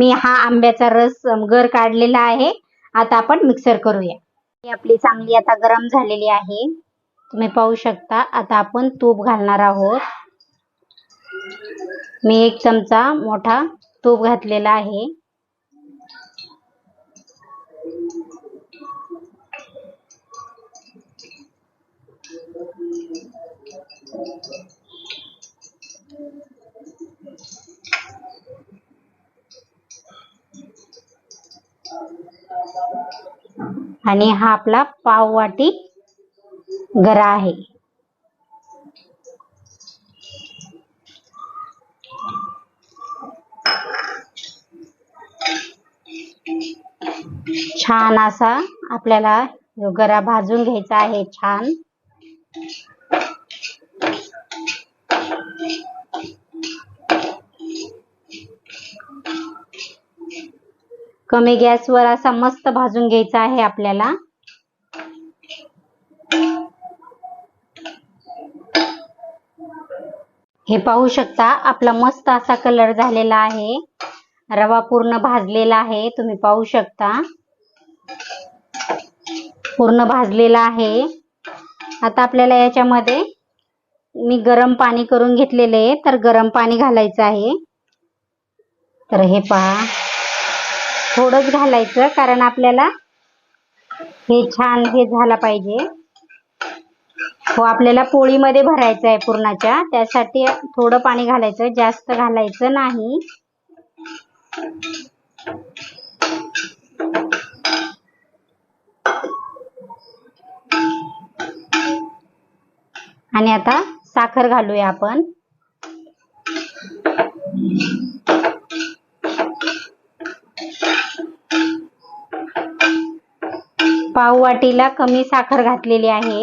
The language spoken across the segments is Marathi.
मी हा आंब्याचा रस गर काढलेला आहे. आता आपण मिक्सर करूया. ही आपली चांगली आता गरम झालेली आहे. तुम्ही पाहू शकता आता आपण तूप घालणार आहोत. मी एक चमचा मोठा तूप घातलेला आहे. आणि हा आपला पाववाटी गरा आहे. छान असा आपल्याला गरा भाजून घ्यायचा आहे छान. कमी गॅसवर असा मस्त भाजून घ्यायचा आहे आपल्याला. हे पाहू शकता आपला मस्त असा कलर झालेला आहे. रवा पूर्ण भाजलेला आहे तुम्ही पाहू शकता. पूर्ण भाजलेला आहे. आता आपल्याला याच्यामध्ये मी गरम पाणी करून घेतलेले तर गरम पाणी घालायचं आहे. तर हे पहा. थोडंच घालायचं कारण आपल्याला हे छान हे झाला पाहिजे. हो आपल्याला पोळीमध्ये भरायचं आहे पुरणाच्या त्यासाठी थोडं पाणी घालायचं जास्त घालायचं नाही. आणि आता साखर घालूया आपण. पाव वाटीला कमी साखर घातलेली आहे.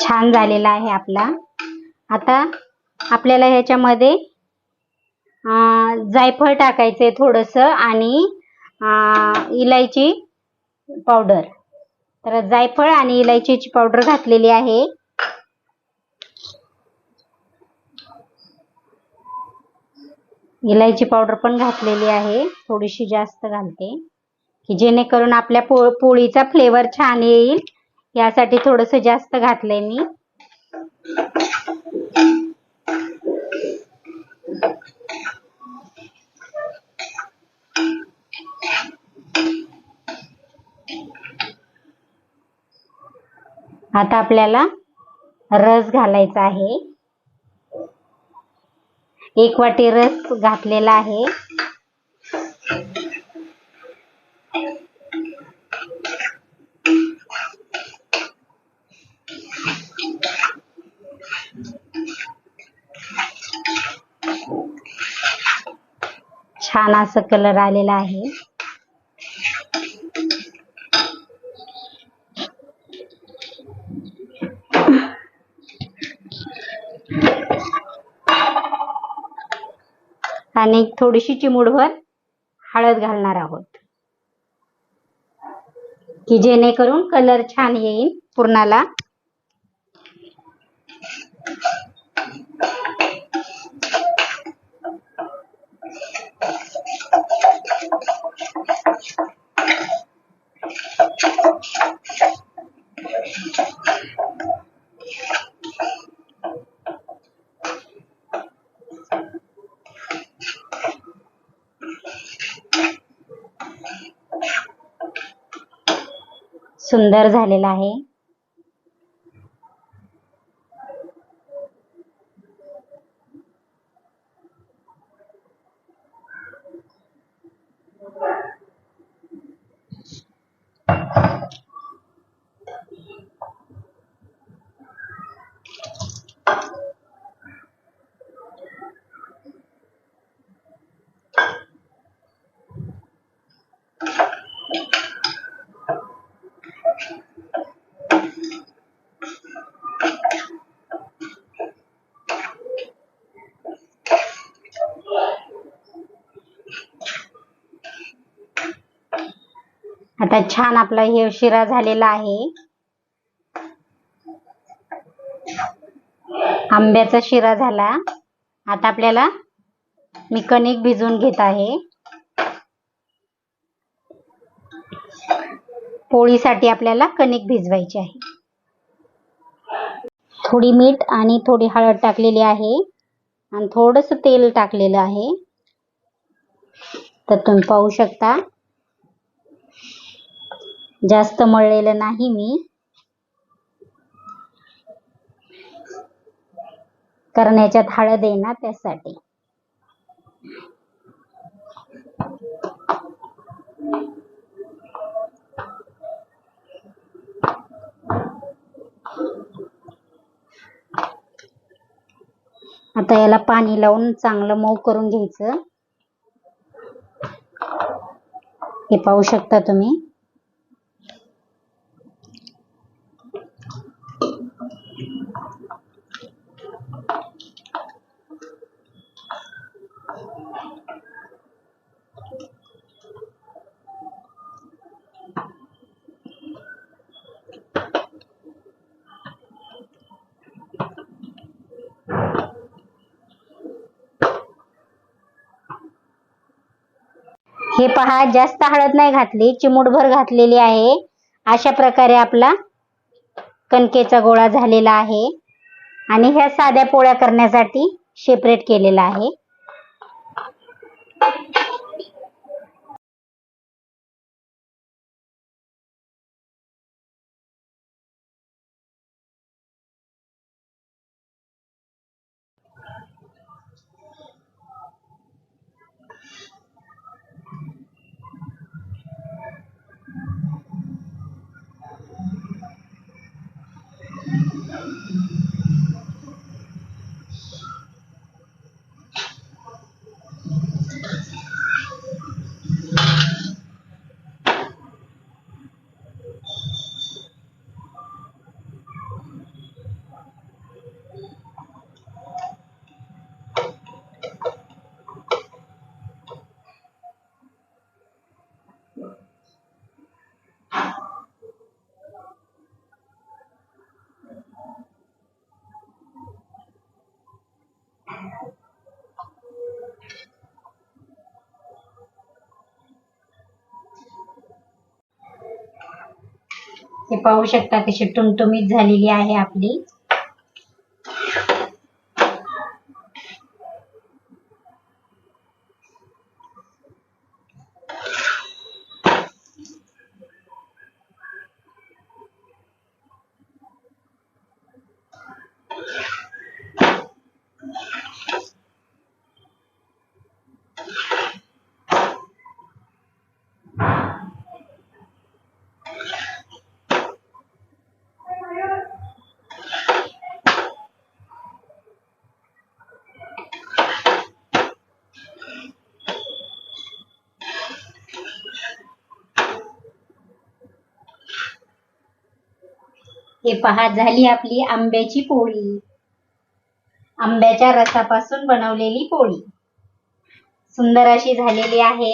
छान झालेला आहे आपला. आता आपल्याला ह्याच्यामध्ये अं, जायफळ टाकायचंय थोडस आणि इलायची पावडर. तर जायफळ आणि इलायचीची पावडर घातलेली आहे. इलायची पावडर पण घातलेली आहे. थोडीशी जास्त घालते. की जेणेकरून आपल्या पो पोळीचा फ्लेवर छान येईल. यासाठी थोडस जास्त घातलंय मी. आता आपल्याला रस घालायचा आहे. एक वाटी रस घातलेला आहे. छान असं कलर आलेला आहे. आणि थोडीशी चिमूडभर हळद घालणार आहोत. की जेणेकरून कलर छान येईल पूर्णाला. सुंदर झालेला आहे. आता छान आपला हे शिरा झालेला आहे. आंब्याचा शिरा झाला. आता आपल्याला मी कणिक भिजवून घेत आहे. पोळीसाठी आपल्याला कणिक भिजवायची आहे. थोडी मीठ आणि थोडी हळद टाकलेली आहे. आणि थोडस तेल टाकलेलं आहे. तर तुम्ही पाहू शकता. जास्त मळलेलं नाही मी. कारण याच्यात हळद आहे ना त्यासाठी. आता याला पाणी लावून चांगलं मऊ करून घ्यायचं. हे पाहू शकता तुम्ही. हे पहा जास्त हळद नाही घातली चिमूटभर घातलेली आहे. अशा प्रकारे आपला कणकेचा गोळा झालेला आहे. आणि ह्या साध्या पोळ्या करण्यासाठी सेपरेट केलेला आहे. हे पाहू शकता कशी टुमटुमीत झालेली आहे आपली. हे पहा झाली आपली आंब्याची पोळी. आंब्याच्या रसापासून बनवलेली पोळी. सुंदर अशी झालेली आहे.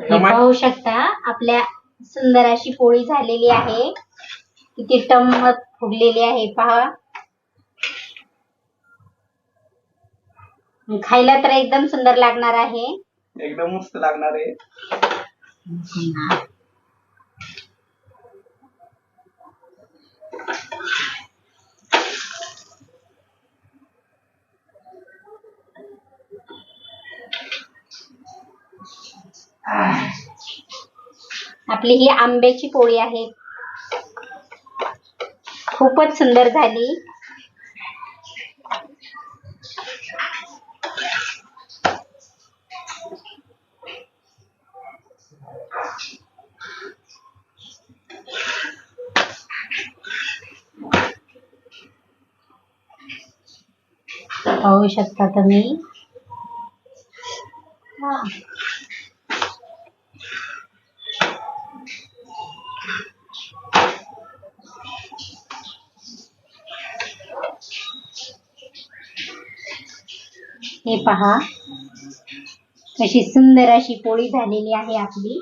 हे पाहू शकता आपल्या सुंदर अशी पोळी झालेली आहे. किती टम्मत फुगलेली आहे पहा. खायला तर एकदम सुंदर लागणार आहे. एकदम मस्त लागणार आहे. आपली ही आंब्याची पोळी आहे. खूपच सुंदर झाली. पाहू शकता तुम्ही हा. हे पहा. कशी सुंदर अशी पोळी झालेली आहे आपली.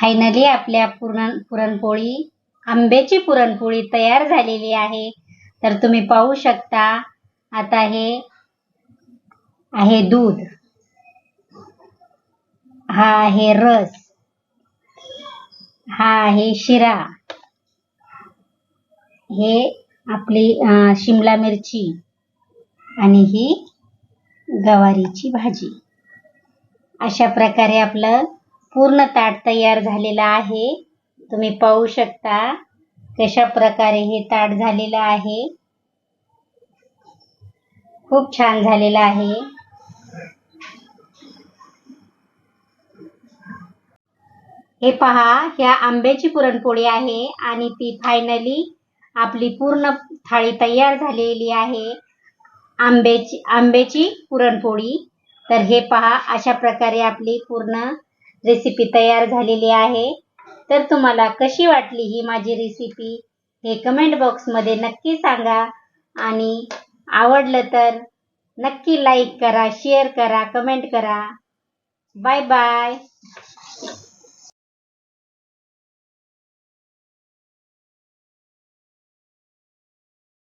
फायनली आपल्या पुरण पुरणपोळी आंब्याची पुरणपोळी तयार झालेली आहे. तर तुम्ही पाहू शकता आता हे आहे दूध. हा आहे रस. हा आहे शिरा. हे आपली शिमला मिरची आणि ही गवारीची भाजी. अशा प्रकारे आपलं पूर्ण ताट तयार झालेलं आहे. तुम्ही पाहू शकता कशा प्रकारे हे ताट झालेलं आहे. खूप छान झालेलं आहे. हे पहा ह्या आंब्याची पुरणपोळी आहे आणि ती फायनली आपली पूर्ण थाळी तयार झालेली आहे. आंब्याची आंब्याची पुरणपोळी. तर हे पहा अशा प्रकारे आपली पूर्ण रेसिपी तयार झालेली आहे. तर तुम्हाला कशी वाटली ही माझी रेसिपी हे कमेंट बॉक्समध्ये नक्की सांगा. आणि आवडलं तर नक्की लाईक करा शेअर करा कमेंट करा. Bye bye